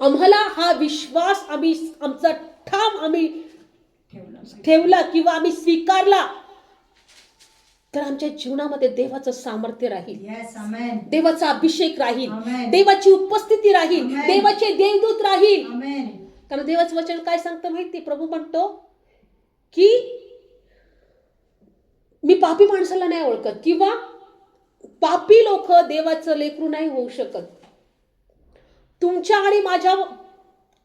आम्हाला हा विश्वास आम्ही आमचा ठाम आम्ही ठेवला किंवा आम्ही स्वीकारला तर आमच्या जीवनामध्ये देवाचं सामर्थ्य राहील Yes. देवाचा अभिषेक राहील. देवाची उपस्थिती राहील. देवाचे देवदूत राहील. कारण देवाचं वचन काय सांगतं माहिती प्रभू म्हणतो की मी पापी माणसाला नाही ओळखत किंवा पापी लोक देवाचं लेकरू नाही होऊ शकत तुमच्या आणि माझ्या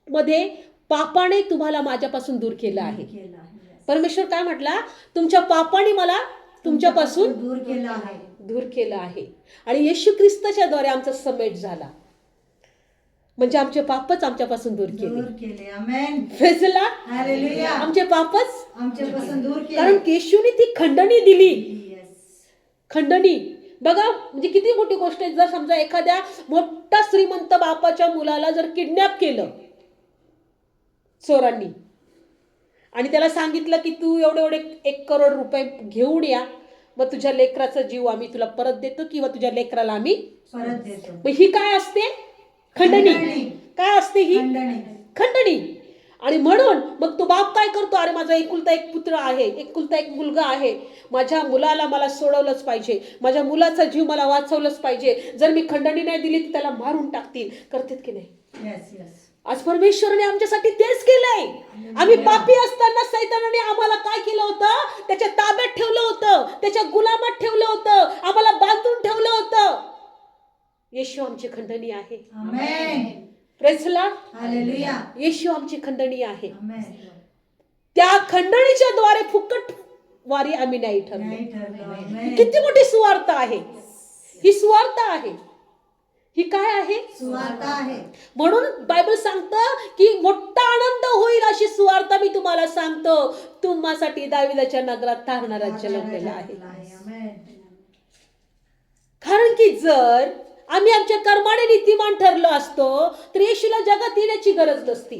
मध्ये पापाने तुम्हाला माझ्यापासून दूर केलं आहे. परमेश्वर काय म्हटला? तुमच्या पापाने मला तुमच्यापासून दूर केलं आहे. दूर केलं आहे. आणि येशू ख्रिस्ताच्या द्वारे आमचा समेट झाला. म्हणजे आमचे पापच आमच्यापासून दूर केले. आमचे पापच आमच्यापासून दूर कारण केले. येशूने ती खंडणी दिली. खंडणी. बघा म्हणजे किती मोठी गोष्ट आहे. जर समजा एखाद्या मोठा श्रीमंत बापाच्या मुलाला जर किडनॅप केलं चोरांनी आणि त्याला सांगितलं की तू एवढे एवढे एक करोड रुपये घेऊन या मग तुझ्या लेकराचा जीव आम्ही तुला परत देतो किंवा तुझ्या लेकराला आम्ही परत देतो. मग ही काय असते? खंडणी. खंडणी. काय असते ही? खंडणी. खंडणी. आणि म्हणून मग तो बाप काय करतो? अरे माझा एकुलता एक पुत्र आहे एकुलता एक मुलगा आहे. माझ्या मुलाला मला सोडवलंच पाहिजे. माझ्या मुलाचा जीव मला वाचवलंच पाहिजे. जर मी खंडणी नाही दिली तर त्याला मारून टाकतील. करतात की नाही? आज परमेश्वराने आमच्यासाठी तेच केलंय. आम्ही पापी असताना सैतानाने आम्हाला काय केलं होतं? त्याच्या ताब्यात ठेवलं होतं. त्याच्या गुलामात ठेवलं होतं. आम्हाला बांधून ठेवलं होतं. येशू आमची खंडणी आहे. प्रेसला येशू आमची खंडणी आहे. त्या खंडणीच्या द्वारे फुकट वारी आम्ही नाही ठरलो. किती मोठी सुवार्थ आहे. ही सुवार्थ आहे. ही काय आहे? म्हणून बायबल सांगतं की मोठा आनंद होईल अशी सुवार्थ मी तुम्हाला सांगतो. तुम्हासाठी दाविदाच्या नगरात तारणा राज्य लढलेलं आहे. कारण की जर आम्ही आमच्या कर्माने नीतिमान ठरलो असतो तर येशूला जगात येण्याची गरज नसती.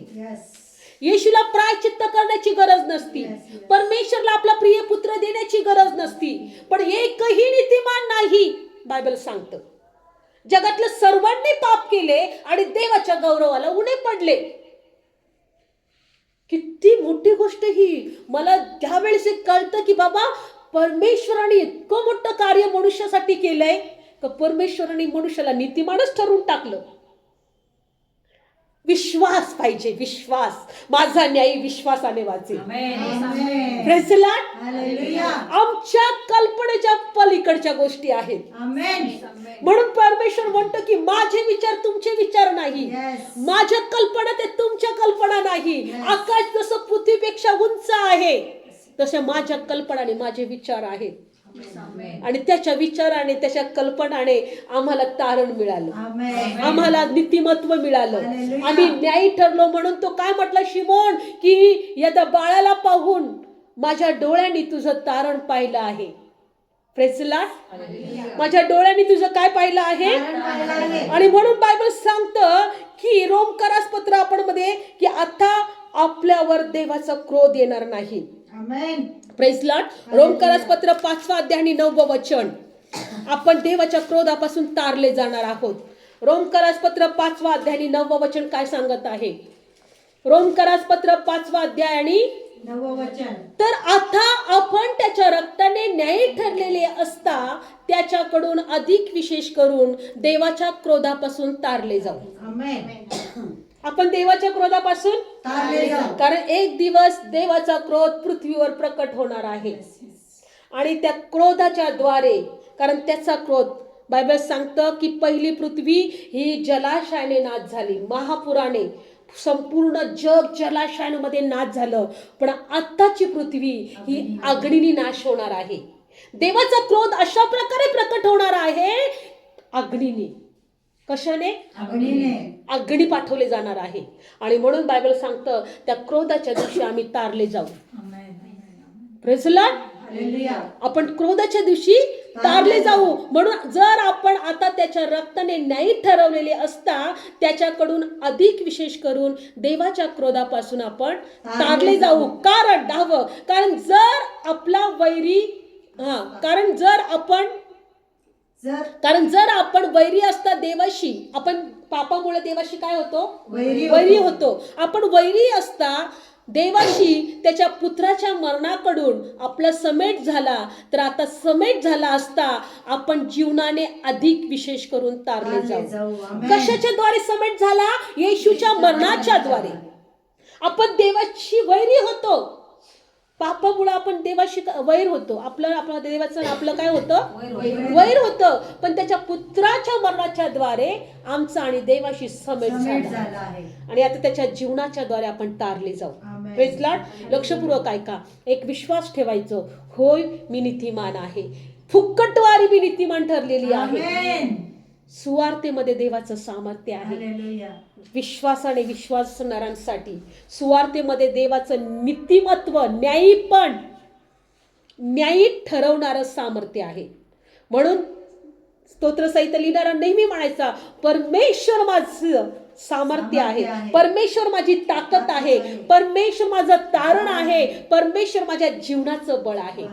येशूला प्रायचित्त करण्याची गरज नसती. परमेश्वरला आपला प्रिय पुत्र देण्याची गरज नसती. पण एकही नीतिमान नाही बायबल सांगतं. जगातल्या सर्वांनी पाप केले आणि देवाच्या गौरवाला उणे पडले. किती मोठी गोष्ट ही. मला त्यावेळेस एक कळतं की बाबा परमेश्वराने इतकं मोठं कार्य मनुष्यासाठी केलंय का परमेश्वराने मनुष्याला नीतिमानच ठरवून टाकलं? विश्वास पाहिजे विश्वास. माझा न्यायी विश्वासाने वाचेल. आमच्या कल्पनेच्या पलीकडच्या गोष्टी आहेत. म्हणून परमेश्वर म्हणतो की माझे विचार तुमचे विचार नाही. माझ्या कल्पना ते तुमच्या कल्पना नाही. आकाश जसं पृथ्वीपेक्षा उंच आहे तसे माझ्या कल्पना आणि माझे विचार आहेत. आणि त्याच्या विचाराने त्याच्या कल्पनाने आम्हाला तारण मिळालं. आम्हाला नीतिमत्व मिळालं. आम्ही न्यायी ठरलो म्हणून तो काय म्हटला शिमोन की या त्या बाळाला पाहून माझ्या डोळ्यांनी तुझं तारण पाहिलं आहे. Lord. माझ्या डोळ्यांनी तुझं काय पाहिलं आहे? तारण पाहिलं आहे. आणि म्हणून बायबल सांगतं की रोमकारास पत्र आपण मध्ये की आता आपल्यावर देवाचा क्रोध येणार नाही. अमेन प्रेस लॉर्ड रोमकारास पत्र पाचवा अध्याय आणि नववं वचन. आपण देवाच्या क्रोधापासून तारले जाणार आहोत. रोमकारास पत्र पाचवा अध्याय आणि नववं वचन काय सांगत आहे? रोमकारास पत्र पाचवा अध्याय आणि नववचन तर आता आपण त्याच्या रक्ताने न्यायी ठरलेले असता त्याच्याकडून अधिक विशेष करून देवाच्या क्रोधापासून तारले जाऊ. आपण देवाच्या क्रोधापासून कारण एक दिवस देवाचा क्रोध पृथ्वीवर प्रकट होणार आहे. आणि त्या क्रोधाच्या द्वारे कारण त्याचा क्रोध बायबल सांगतं की पहिली पृथ्वी ही जलाशयाने नाश झाली. महापुराने संपूर्ण जग जलाशयांमध्ये नाश झालं. पण आत्ताची पृथ्वी ही अग्नीने नाश होणार आहे. देवाचा क्रोध अशा प्रकारे प्रकट होणार आहे अग्नीने. कशाने? अग्नी पाठवले जाणार आहे. आणि म्हणून बायबल सांगतं त्या क्रोधाच्या दिवशी आम्ही तारले जाऊ. आपण क्रोधाच्या दिवशी तारले जाऊ. म्हणून जर आपण आता त्याच्या रक्ताने न्यायी ठरवलेले असता त्याच्याकडून अधिक विशेष करून देवाच्या क्रोधापासून आपण तारले जाऊ. कारण दहावं कारण जर आपला वैरी हा कारण जर आपण कारण जर आपण वैरी असता देवाशी आपण पापामुळे देवाशी काय होतो? वैरी होतो. वैरी होतो. आपण वैरी असता देवाशी त्याच्या पुत्राच्या मरणाकडून आपला समेट झाला तर आता समेट झाला असता आपण जीवनाने अधिक विशेष करून तारले जाऊ. कशाच्या द्वारे समेट झाला? येशूच्या मरणाच्या द्वारे. आपण देवाची वैरी होतो. पापामुळे आपण देवाशी वैर होतो. आपलं आपलं देवाचं आपलं काय होतं? वैर होतं. पण त्याच्या पुत्राच्या मरणाच्या द्वारे आमचं आणि देवाशी समेट झाला. आणि आता त्याच्या जीवनाच्या द्वारे आपण तारले जाऊ. Lord. लक्षपूर्वक ऐका. एक विश्वास ठेवायचं. होय मी नीतिमान आहे. फुक्कटवारी मी नीतिमान ठरलेली आहे. सुवार्तेमध्ये देवाचं सामर्थ्य आहे. विश्वासाने विश्वासणाऱ्यांसाठी सुवार्तेमध्ये देवाचं नीतिमत्व न्यायीपण न्यायी ठरवणारं सामर्थ्य आहे. म्हणून स्तोत्रसहित लिहिणारा नेहमी म्हणायचा परमेश्वर माझं सामर्थ्य आहे. परमेश्वर माझी ताकद आहे. परमेश्वर माझं तारण आहे. परमेश्वर माझ्या जीवनाचं बळ आहे.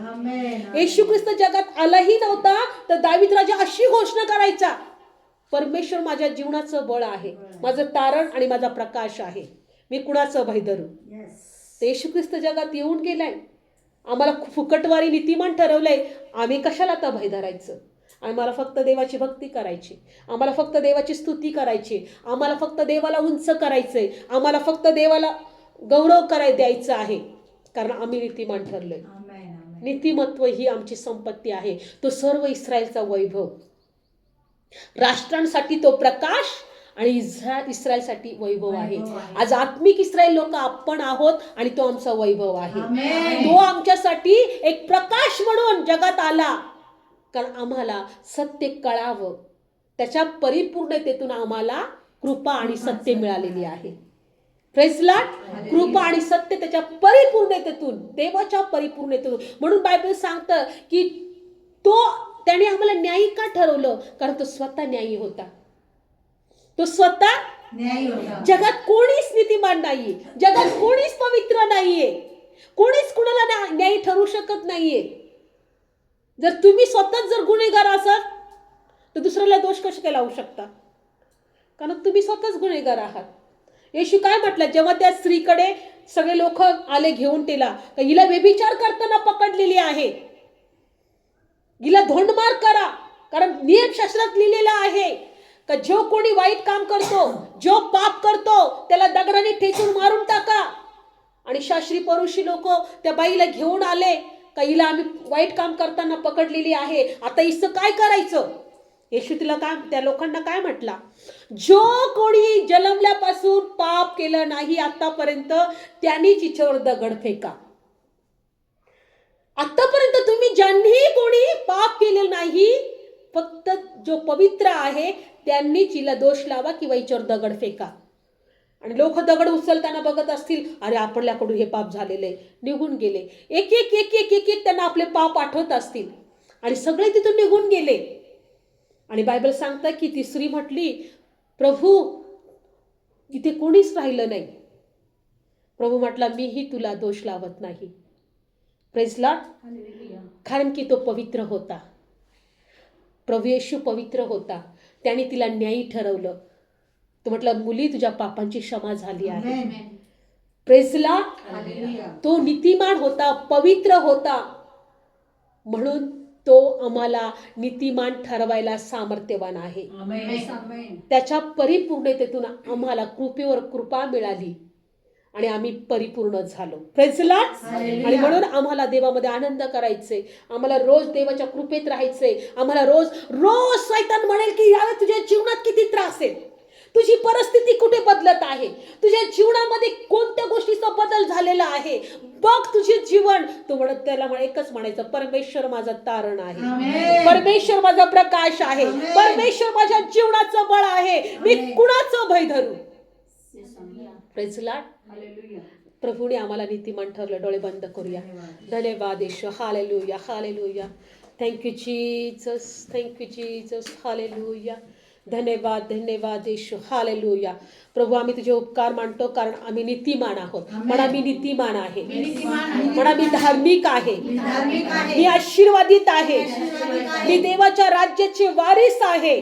येशू ख्रिस्त जगात आलाही नव्हता तर दावीद राजा अशी घोषणा करायचा परमेश्वर माझ्या जीवनाचं बळ आहे. माझं तारण आणि माझा प्रकाश आहे. मी कुणाचं भय धरू? येशू ख्रिस्त जगात येऊन गेलाय. आम्हाला फुकटवारी नीतिमान ठरवलंय. आम्ही कशाला आता भय धरायचं? आम्हाला फक्त देवाची भक्ती करायची. आम्हाला फक्त देवाची स्तुती करायची. आम्हाला फक्त देवाला उंच करायचंय. आम्हाला फक्त देवाला गौरव कराय द्यायचं आहे. कारण आम्ही नीतिमान ठरलोय. नीतिमत्व ही आमची संपत्ती आहे. तो सर्व इस्रायलचा वैभव. राष्ट्रांसाठी तो प्रकाश आणि इस्रा इस्रायलसाठी वैभव आहे. आज आत्मिक इस्रायल लोक आपण आहोत आणि तो आमचा वैभव आहे. तो आमच्यासाठी एक प्रकाश म्हणून जगात आला. कारण आम्हाला सत्य कळावं. त्याच्या परिपूर्णतेतून आम्हाला कृपा आणि सत्य मिळालेली आहे. प्रेसलाट कृपा आणि सत्य त्याच्या परिपूर्णतेतून देवाच्या परिपूर्णतेतून. म्हणून बायबल सांगतं की तो त्याने आम्हाला न्यायी का ठरवलं? कारण तो स्वतः न्यायी होता. तो स्वतः न्यायी होता. जगात कोणीच नीतिमान नाहीये. जगात कोणीच पवित्र नाहीये. कोणीच कुणाला न्या- न्यायी ठरू शकत नाहीये. जर तुम्ही स्वतःच जर गुन्हेगार असाल तर दुसऱ्याला दोष कसे काय लावू शकता? कारण तुम्ही स्वतःच गुन्हेगार आहात. येशू काय म्हटलं? जेव्हा त्या स्त्रीकडे सगळे लोक आले घेऊन तिला हिला व्यभिचार करताना पकडलेली आहे. हिला धोंडमार करा. कारण नियमशास्त्रात लिहिलेलं आहे का जो कोणी वाईट काम करतो जो पाप करतो त्याला दगडाने ठेचून मारून टाका. आणि शास्त्री परुषी लोक त्या बाईला घेऊन आले का हिला आम्ही वाईट काम करताना पकडलेली आहे. आता हिचं काय करायचं? येशू तिला काय त्या लोकांना काय म्हटला? जो कोणी जन्मल्यापासून पाप केलं नाही आतापर्यंत त्यांनीच हिच्यावर दगड फेका. आतापर्यंत तुम्ही ज्यांनी कोणी पाप केले नाही फक्त जो पवित्र आहे त्यांनीच हिला दोष लावा किंवा हिच्यावर दगड फेका. आणि लोक दगड उचलताना बघत असतील अरे आपल्याकडून हे पाप झालेले निघून गेले. एक एक एक एक एक एक त्यांना आपले पाप आठवत असतील. आणि सगळे तिथून निघून गेले. आणि बायबल सांगतं की ती स्त्री म्हटली प्रभू इथे कोणीच राहिलं नाही. प्रभू म्हटला मीही तुला दोष लावत नाही. प्रेझला कारण की तो पवित्र होता. प्रभू येशू पवित्र होता. त्याने तिला न्यायी ठरवलं. तो म्हटलं मुली तुझ्या पापांची क्षमा झाली आहे. प्रेझला हालेलुया. तो नीतिमान होता पवित्र होता. म्हणून तो आम्हाला नीतिमान ठरवायला सामर्थ्यवान आहे. त्याच्या परिपूर्णतेतून आम्हाला कृपेवर कृपा मिळाली. आणि आम्ही परिपूर्ण झालो हालेलुया. आणि म्हणून आम्हाला देवामध्ये आनंद करायचे आम्हाला रोज देवाच्या कृपेत राहायचे आम्हाला रोज रोज सैतान म्हणेल की यावेळी तुझ्या जीवनात किती त्रास आहे तुझी परिस्थिती कुठे बदलत आहे तुझ्या जीवनामध्ये कोणत्या गोष्टीचा बदल झालेला आहे बघ तुझे जीवन तू म्हणत त्याला एकच म्हणायचं परमेश्वर माझं तारण आहे. परमेश्वर माझा प्रकाश आहे. परमेश्वर माझ्या जीवनाचं बळ आहे मी. कुणाचं भय धरू. हालेलुया. प्रभूने आम्हाला नीतिमान ठरलं डोळे बंद करूया. धन्यवाद. धन्यवाद ईश्वर hallelujah hallelujah thank you Jesus thank you Jesus hallelujah धन्यवाद धन्यवाद येशू. हालेलुया प्रभू आम्ही तुझे उपकार मानतो कारण आम्ही नीतिमान आहोत. म्हणा मी नीतिमान आहे. म्हणा मी धार्मिक आहे. मी आशीर्वादित आहे. मी देवाच्या राज्याचे वारीस आहे.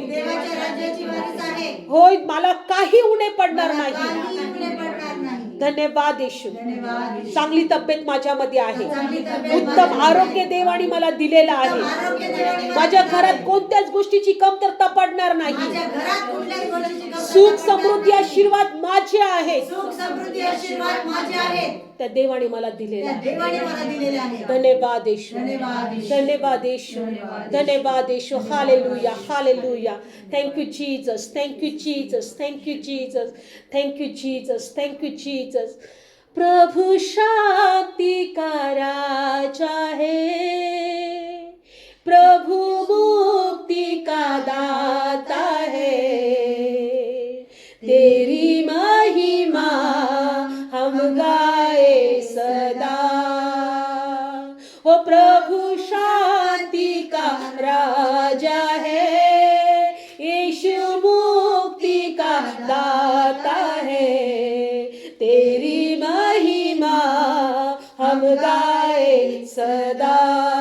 होय मला काही उणे पडणार नाही धन्यवाद येशू. चांगली तब्येत माझ्यामध्ये आहे. उत्तम आरोग्य देवाने मला दिलेलं आहे. माझ्या घरात आहे. कोणत्याच गोष्टीची कमतरता पडणार नाही. सुख समृद्धी. आशीर्वाद माझे आहेत. त्या देवाने मला दिलेला धन्यवाद येशू. धन्यवाद येशू. धन्यवाद येशू. धन्यवाद धन्यवाद येशू. Hallelujah hallelujah. Thank you Jesus thank you Jesus thank you Jesus thank you Jesus thank you Jesus प्रभु शांति का राजा है प्रभु हम गाए सदा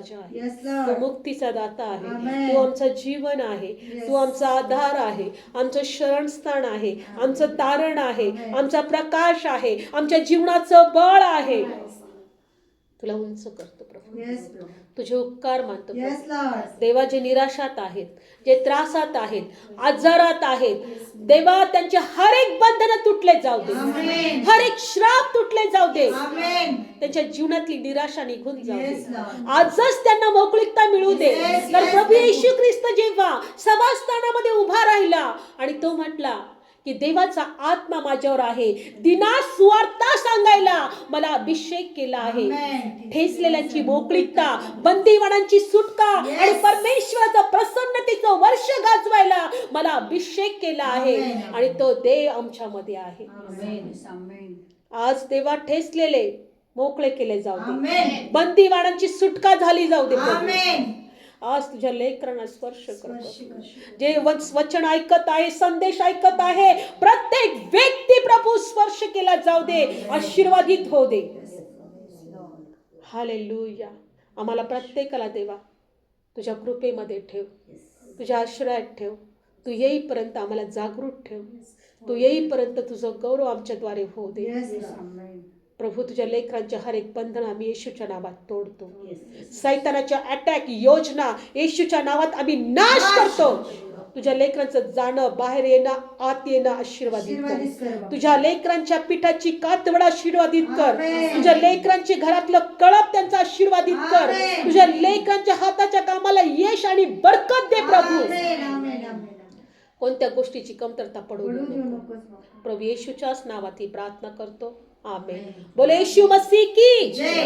राजा आहे. Yes, तू. मुक्तीचा दाता आहे. तू आमचं जीवन आहे. तू आमचा आधार आहे. आमचं शरणस्थान आहे. आमचं तारण आहे. आमचा प्रकाश आहे. आमच्या जीवनाचं बळ आहे. तुला उंच करतो प्रभू. तुझे उपकार मानतो. देवा जे निराशात आहेत जे त्रासात आहेत आजारात आहेत देवा त्यांचे हर एक बंधन तुटले जाऊ दे. हर एक श्राप तुटले जाऊ दे. त्यांच्या जीवनातली निराशा निघून जाऊ दे. आजच त्यांना मोकळीकता मिळू दे तर प्रभू. येशू ख्रिस्त जेव्हा सभास्थानामध्ये उभा राहिला आणि तो म्हटला की देवाचा आत्मा माझ्यावर आहे दिना सुवार्ता सांगायला मला अभिषेक केला आहे Amen. ठेचलेल्यांची मोकळीकता बंदीवानांची सुटका. आणि परमेश्वराचं प्रसन्नतेचं वर्ष गाजवायला मला अभिषेक केला आहे. आणि तो देव आमच्यामध्ये आहे. आज देवा ठेचलेले मोकळे केले जाऊ दे. बंदीवानांची सुटका झाली जाऊ दे. आज तुझ्या लेकरांना स्पर्श कर. जे वच- वचन ऐकत आहे संदेश ऐकत आहे प्रत्येक व्यक्ती प्रभू स्पर्श केला जाऊ दे आशीर्वादित हो दे. हालेलुया. आम्हाला प्रत्येकाला देवा. तुझ्या कृपेमध्ये ठेव. तुझ्या आश्रयात ठेव. तू येईपर्यंत आम्हाला जागृत ठेव. तू येईपर्यंत तुझं गौरव आमच्याद्वारे होऊ दे. प्रभू तुझ्या लेकरांच्या हर एक बंधन आम्ही येशूच्या नावात तोडतो सैतानाच्या अटॅक योजना येशूच्या नावात आम्ही नाश करतो तुझ्या लेकरांचं जाणं बाहेर येणं आत येणं आशीर्वादित कर. तुझ्या लेकरांच्या पिठाची कातवड आशीर्वादित कर. तुझ्या लेकरांची घरातलं कळप त्यांचं आशीर्वादित कर. तुझ्या लेकरांच्या हाताच्या कामाला यश आणि बरकत दे प्रभू. कोणत्या गोष्टीची कमतरता पडू. प्रभू येशूच्याच नावात ही प्रार्थना करतो आमेन बोले यीशु मसीह की जय